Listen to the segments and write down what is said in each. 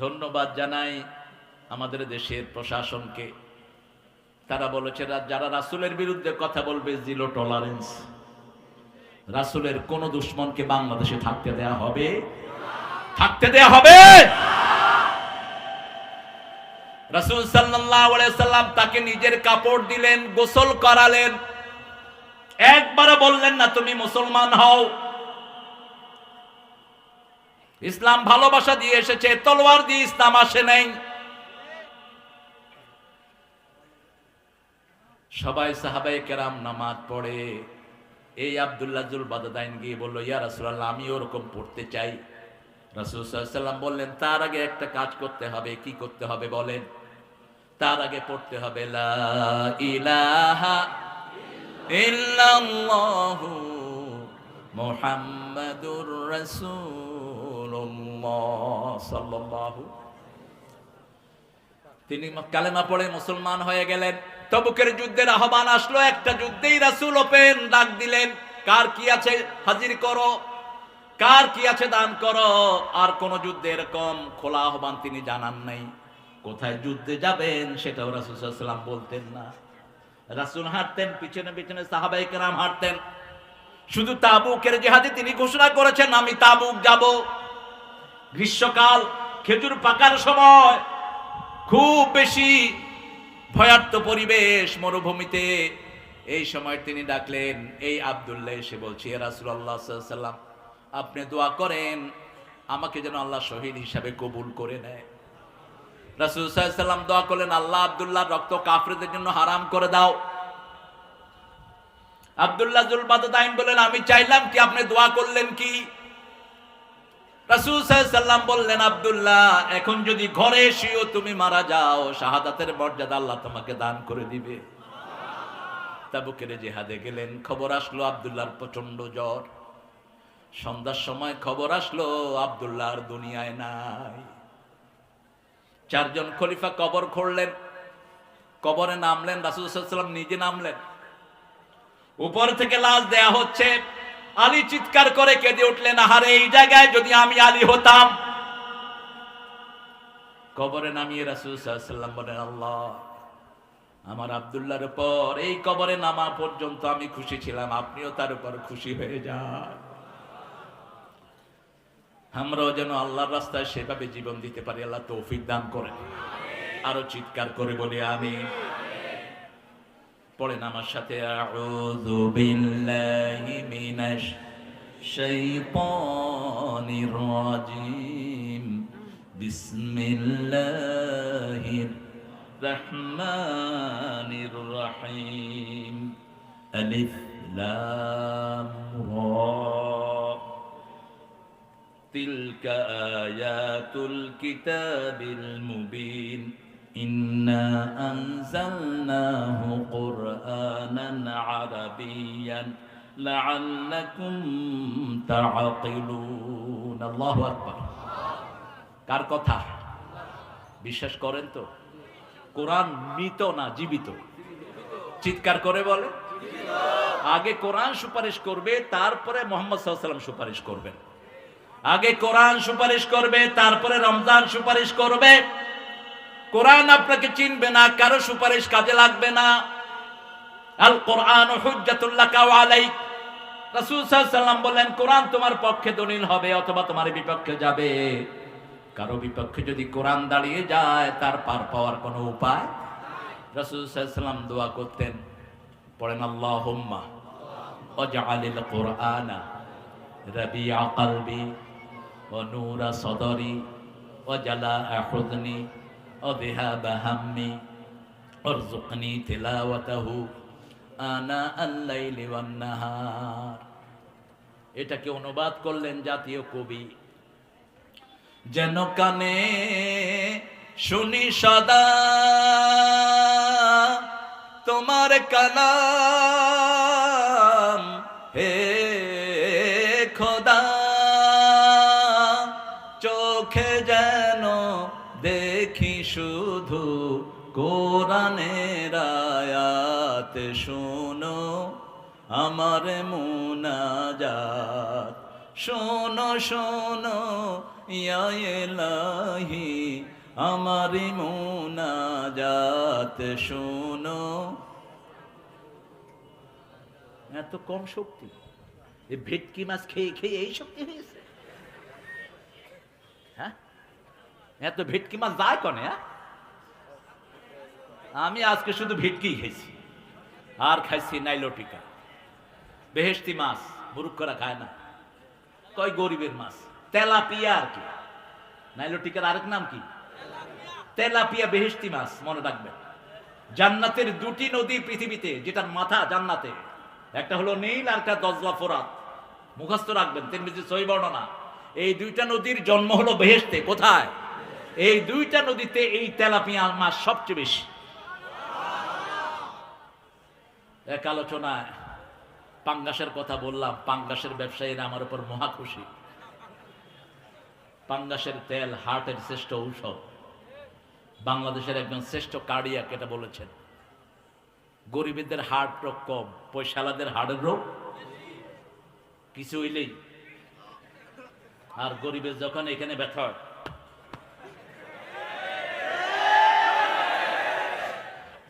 ধন্যবাদ জানাই আমাদের দেশের প্রশাসনকে। তারা বলেছে যারা রাসুলের বিরুদ্ধে কথা বলবে জিরো টলারেন্স রাসুলের কোন দুশ্মনকে বাংলাদেশে থাকতে দেয়া হবে? থাকতে দেয়া হবে! রাসুল সাল্লাম তাকে নিজের কাপড় দিলেন, গোসল করালেন। একবারও বললেন না, তুমি মুসলমান হও। ইসলাম ভালোবাসা দিয়ে এসেছে, তলোয়ার দিয়ে ইসলাম আসে নাই। সবাই সাহাবাই কেরাম নামাজ পড়ে। এই আবদুল্লাহ জুল বাদাদাইন গিয়ে বলল, ইয়া রাসূলুল্লাহ, আমি ওরকম পড়তে চাই। রাসূল সাল্লাল্লাহু আলাইহি সাল্লাম বললেন, তার আগে একটা কাজ করতে হবে, কি করতে হবে বলেন? তার আগে পড়তে হবে, লা ইলাহা ইল্লাল্লাহু মুহাম্মাদুর তিনি কালেমা পড়ে মুসলমান হয়ে গেলেন। তবুকের যুদ্ধের আহ্বান আসলো, একটা যুদ্ধেই রাসূল ওপেন, ডাক দিলেন, কার কি আছে? হাজির করো। কার কি আছে দান করো? আর কোন যুদ্ধে এরকম খোলা আহ্বান তিনি জানান নাই। কোথায় যুদ্ধে যাবেন সেটাও রাসূল সাল্লাল্লাহু আলাইহি সাল্লাম বলতেন না। রাসূল হাঁটতেন, পিছনে পিছনে সাহাবাই কেরাম হাঁটতেন। শুধু তাবুকের জেহাদে তিনি ঘোষণা করেছেন, আমি তাবুক যাব। গ্রীষ্মকাল খেজুর পাকার সময় খুব বেশি ভয়ার্থ পরিবেশ মরুভূমিতে। এই সময় তিনি ডাকলেন, এই আবদুল্লাহ, এসে বলছি রাসুল্লাহ সাল্লাম আপনি দোয়া করেন, আমাকে যেন আল্লাহ শহীদ হিসাবে কবুল করে নেয়। রাসুল সাল্লাম দোয়া করলেন, আল্লাহ আবদুল্লাহ রক্ত কাফরেদের জন্য হারাম করে দাও। আবদুল্লাহ জুল বাদাইন বললেন, আমি চাইলাম কি আপনি দোয়া করলেন কি? রাসূল সাল্লাম বললেন, আব্দুল্লাহ, এখন যদি ঘরে এসেও তুমি মারা যাও, শাহাদাতের মর্যাদা আল্লাহ তোমাকে দান করে দিবে। তাবুকের জেহাদে গেলেন, খবর আসলো আব্দুল্লাহর প্রচণ্ড জ্বর। সন্ধ্যার সময় খবর আসলো আব্দুল্লাহ আর দুনিয়ায় নাই। চারজন খলিফা কবর খুঁড়লেন, কবরে নামলেন, রাসূল সাল্লাম নিজে নামলেন। উপর থেকে লাশ দেয়া হচ্ছে। আলী চিৎকার করে কেঁদে উঠলেন, আহারে, এই জায়গায় যদি আমি আলী হতাম? কবরে নামিয়ে রাসূল সাল্লাম বলেন, আল্লাহ, আমার আব্দুল্লাহর উপর এই কবরে নামা পর্যন্ত আমি খুশি ছিলাম, আপনিও তার উপর খুশি হয়ে যান। আমরাও যেন আল্লাহর রাস্তায় সেভাবে জীবন দিতে পারি, আল্লাহ তৌফিক দান করেন। আরও চিৎকার করে বলি আমি পড়েন আমার সাথে আউযু বিল্লাহি মিনাশ শাইতানির রাজিম বিসমিল্লাহির রহমানির রহিম আলিফ লাম রা تلك آيات الكتاب المبين إنا أنزلناه قرآنا عربيا لعلكم تعقلون الله أكبر কার কথা বিশ্বাস করেন তো কোরআন মৃত না জীবিত চিৎকার করে বলে আগে কোরআন সুপারিশ করবে তারপরে মোহাম্মদ সাল্লাম সুপারিশ করবেন আগে কোরআন সুপারিশ করবে তারপরে রমজান সুপারিশ করবে কোরআন আপনাকে চিনবে না, কারও সুপারিশ কাজে লাগবে না। আল কোরআন আলাইক। বললেন, কোরআন তোমার পক্ষে দলিল হবে, অথবা তোমার বিপক্ষে যাবে। কারও বিপক্ষে যদি কোরআন দাঁড়িয়ে যায়, তার পার পাওয়ার কোনো উপায় রসুলাম দোয়া করতেন, পড়েন, আল্লাহুম্মা ওয়াজআলিল কোরআনা রাবিআ কলবি ওয়া নূরা সদরি ওয়া জালাআ وذهاب همي وارزقني تلاوته آناء الليل والنهار এটাকে অনুবাদ করলেন জাতীয় কবি যেন কানে শুনি সদা তোমার কালাম দেখি শুধু কোরআনের আয়াত শোনো, আমার মুনাজাত শোনো শোনো, ইয়া ইলাহি, আমারি মুনাজাত শোনো। এত কম শক্তি, এই ভেটকি মাছ খেয়ে খেয়ে এই শক্তি হয়েছে। হ্যাঁ? এত ভেটকি মাছ যায় কনে হ্যাঁ? আমি আজকে শুধু ভেটকি খেয়েছি আর খাইছি নাইলোটিকা। বেহেস্তি মাছ মুরুক্ষরা খায় না। কয় গরিবের মাছ? তেলাপিয়া আর কি। নাইলোটিকার আরেক নাম কি? তেলাপিয়া বেহেস্তি মাছ, মনে রাখবেন জান্নাতের দুটি নদী পৃথিবীতে, যেটার মাথা জান্নাতে, একটা হলো নীল, আর একটা দজলা ফোরাত। মুখস্থ রাখবেন তিন বেশি সই বর্ণনা। এই দুইটা নদীর জন্ম হলো বেহেস্তে কোথায়? এই দুইটা নদীতে এই তেলাপিয়া মাছ সবচেয়ে বেশি। এক আলোচনায় পাঙ্গাসের কথা বললাম, পাঙ্গাসের ব্যবসায়ীরা আমার উপর মহা খুশি। পাঙ্গাসের তেল হার্টের শ্রেষ্ঠ ঔষধ। বাংলাদেশের একজন শ্রেষ্ঠ কার্ডিয়াক এটা বলেছেন। গরিবদের হার্ট রোগ কম, পয়সালাদের হার্টের রোগ কিছু হইলেই। আর গরিবের যখন এখানে ব্যথা হয়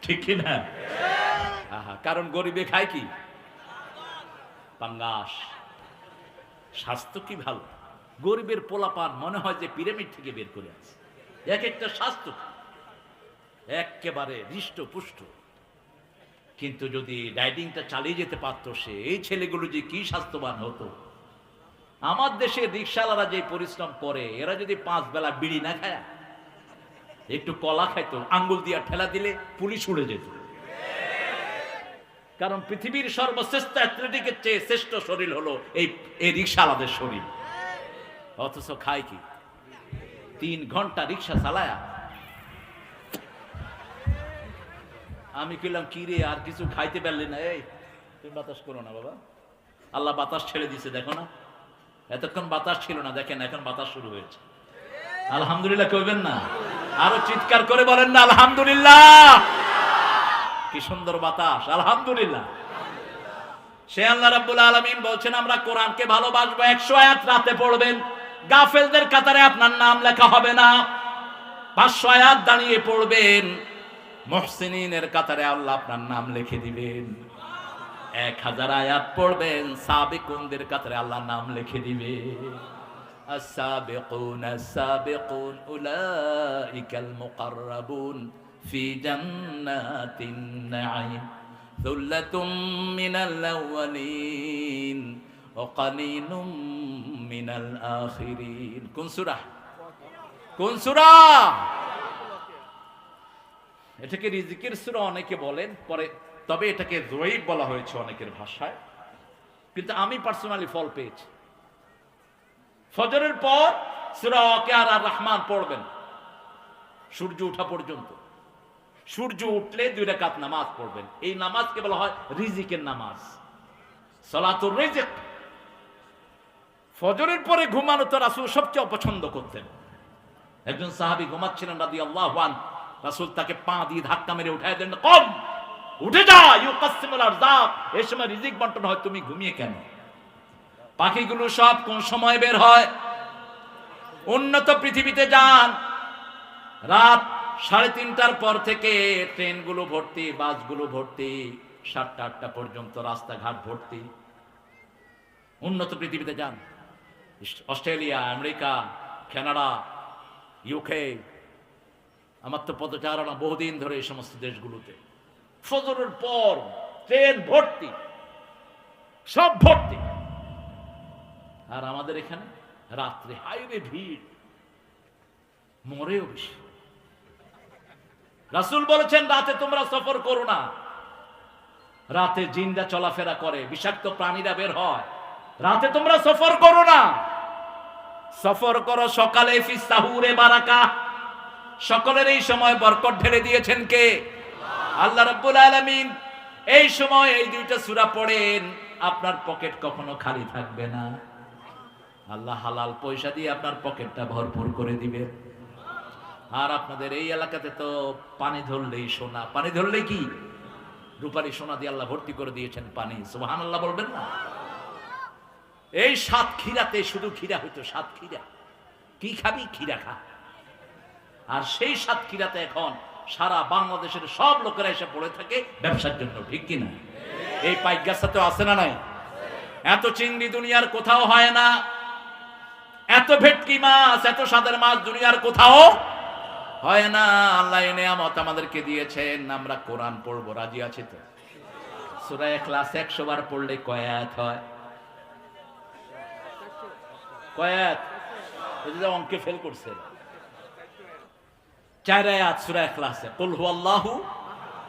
ঠিক কি না কারণ গরিবে খায় কি? পাঙ্গাস। স্বাস্থ্য কি ভালো? গরিবের পোলাপান মনে হয় যে পিরামিড থেকে বের করে আছে। এক একটা স্বাস্থ্য একেবারে হৃষ্ট পুষ্ট কিন্তু যদি ডাইটিংটা চালিয়ে যেতে পারতো সে, এই ছেলেগুলো যে কি স্বাস্থ্যবান হতো। আমার দেশে রিক্সাওয়ালারা যে পরিশ্রম করে, এরা যদি পাঁচ বেলা বিড়ি না খায় একটু কলা খাইতো, আঙ্গুল দিয়া ঠেলা দিলে পুলিশ উড়ে যেত। কারণ পৃথিবীর সর্বশ্রেষ্ঠ অ্যাথলেটিকের চেয়ে শ্রেষ্ঠ শরীর হলো এই এই রিক্সাওয়ালাদের শরীর। অথচ খায় কি? তিন ঘণ্টা রিক্সা চালায়া। আমি কইলাম, কি রে, আর কিছু খাইতে পারলি না? এই, তুমি বাতাস করো না বাবা। আল্লাহ বাতাস ছেড়ে দিছে, দেখো না। এতক্ষণ বাতাস ছিল না, দেখেন এখন বাতাস শুরু হয়েছে। আলহামদুলিল্লাহ কইবেন না? আরও চিৎকার করে বলেন না, আলহামদুলিল্লাহ। কি সুন্দর বাতাস, আলহামদুলিল্লাহ। সে আল্লাহ রাব্বুল আলামিন বলছেন, আমরা কোরআনকে ভালোবাসবো, একশো আয়াত রাতে পড়বেন। গাফেলদের কাতারে আপনার নাম লেখা হবে না। পাঁচশো আয়াত দাঁড়িয়ে পড়বেন। মহসিনের কাতারে আল্লাহ আপনার নাম লিখে দিবেন। এক হাজার আয়াত পড়বেন, সাবিকুনদের কাতারে আল্লাহ নাম লিখে দিবে السابقون السابقون أولئك المقربون في جنات النعيم ثلة من الأولين وقليل من الآخرين كن سورة কোন সূরা এটাকে রিজিকের সূরা অনেকে বলেন পরে তবে এটাকে জয়ীব বলা হয়েছে অনেকের ভাষায় কিন্তু আমি পার্সোনালি ফল পেয়েছি ফজরের পর সূরা আর রহমান পড়বেন। সূর্য ওঠা পর্যন্ত। সূর্য উঠলে দুই রাকাত নামাজ পড়বেন। এই নামাজকে বলা হয় রিজিকের নামাজ। সলাতুর রিজিক। ফজরের পরে ঘুমানো তো রাসূল সবচেয়ে অপছন্দ করতেন। একজন সাহাবী ঘুমাচ্ছিলেন রাদিয়াল্লাহু আন রাসুল তাকে পা দিয়ে ধাক্কা মেরে উঠাই দেন, কম, উঠে যা, ইউকাসসিমুল আরজাক এই সময় রিজিক বন্টন হয়, তুমি ঘুমিয়ে কেন? পাখিগুলো সব কোন সময় বের হয়? উন্নত পৃথিবীতে যান। রাত সাড়ে তিনটার পর থেকে ট্রেনগুলো ভর্তি, বাসগুলো ভর্তি, সাতটা, আটটা পর্যন্ত রাস্তাঘাট ভর্তি। উন্নত পৃথিবীতে যান। অস্ট্রেলিয়া, আমেরিকা, কানাডা ইউকে আমার তো পদচারণা বহুদিন ধরে এই সমস্ত দেশগুলোতে। ফজরের পর ট্রেন ভর্তি, সব ভর্তি। আর আমাদের এখানে রাত্রে হাইরে ভিড়। মরেও বেশি। রাসুল বলেছেন, রাতে তোমরা সফর করো না। রাতে জিন্দা চলাফেরা করে, বিষাক্ত প্রাণীরা বের হয়। রাতে তোমরা সফর করো না। সফর করো সকালে ফিসাহুরে বারাকা। সকলের এই সময় বরকট ঢেলে দিয়েছেন কে? আল্লাহ রাব্বুল আলামিন। এই সময় এই দুইটা সূরা পড়েন, আপনার পকেট কখনো খালি থাকবে না। আল্লাহ হালাল পয়সা দিয়ে আপনার পকেটটা ভরপুর করে দিবে। আর আপনাদের এই এলাকাতে তো পানি ধরলেই সোনা। পানি ধরলেই কি? রূপালী সোনা দিয়ে আল্লাহ ভর্তি করে দিয়েছেন পানি। সুবহান আল্লাহ বলবেন না? এই সাত ক্ষীরাতে শুধু ক্ষীরা হইতো, সাত ক্ষীরা। কি খাবি? ক্ষীরা খা। আর সেই সাত সাতক্ষীরাতে এখন সারা বাংলাদেশের সব লোকেরা এসে পড়ে থাকে ব্যবসার জন্য, ঠিক কিনা এই পাইগাছাতে আছে না নাই? এত চিংড়ি দুনিয়ার কোথাও হয় না। এত ভেটকি মাছ, এত সাদের মাছ দুনিয়ার কোথাও হয় না। আল্লাহ নেয়ামত আমাদেরকে দিয়েছেন। আমরা কোরআন পড়ব, রাজি আছি তো? সুরায় ক্লাস একশো বার পড়লে কয়াত হয়? কয়াত? অঙ্কে ফেল করছে। চার আয়াত সুরায় ক্লাসে কুল হু আল্লাহু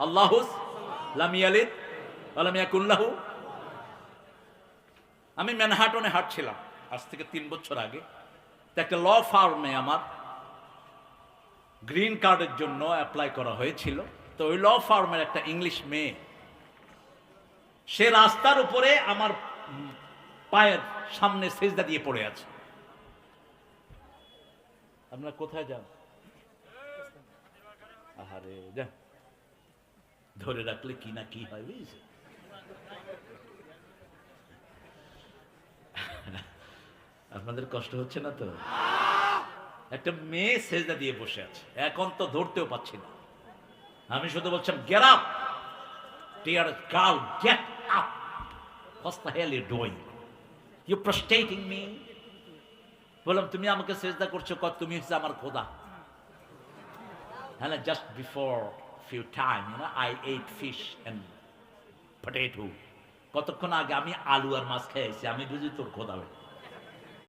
আল্লাহুস লাম ইয়ালিদ ওয়া লাম ইয়াকুল আমি ম্যানহাটনে হাঁটছিলাম। আজ থেকে তিন বছর আগে। একটা ল ফার্মে আমার গ্রিন কার্ডের জন্য অ্যাপ্লাই করা হয়েছিল। তো ওই ল ফার্মের একটা ইংলিশ মেয়ে, সে রাস্তার উপরে আমার পায়ের সামনে সেজদা দিয়ে পড়ে আছে। আপনারা কোথায় যান? আহারে, যান। ধরে রাখলে কি না কি হয় বুঝেছে আপনাদের কষ্ট হচ্ছে না তো? একটা মেয়ে সেজদা দিয়ে বসে আছে। এখন তো ধরতেও পাচ্ছি না। আমি শুধু বলছিলাম get up dear girl get up what's the hell you doing you prostrating me বললাম, তুমি আমাকে সেজদা করছ কত? তুমি হচ্ছে আমার খোদা। হ্যাঁ just before few time you know I ate fish and potato কতক্ষণ আগে আমি আলু আর মাছ খেয়েছি আমি বুঝি তোর খোদা হই